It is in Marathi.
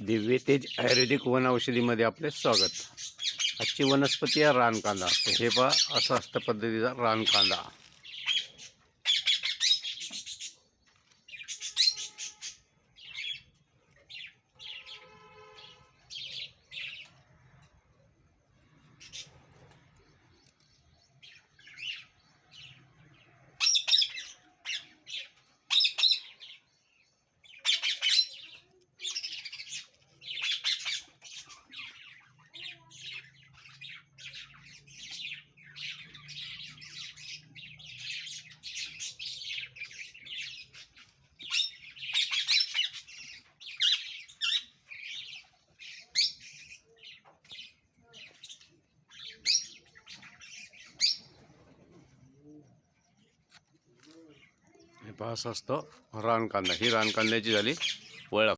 दिव्य तेज आयुर्वेदिक वन औषधीमध्ये आपले स्वागत. आजची वनस्पती आहे रानकांदा. हे पहा असं असतं पद्धतीचा रानकांदा. भास असतं रानकांदा ही रानकांद्याची झाली ओळख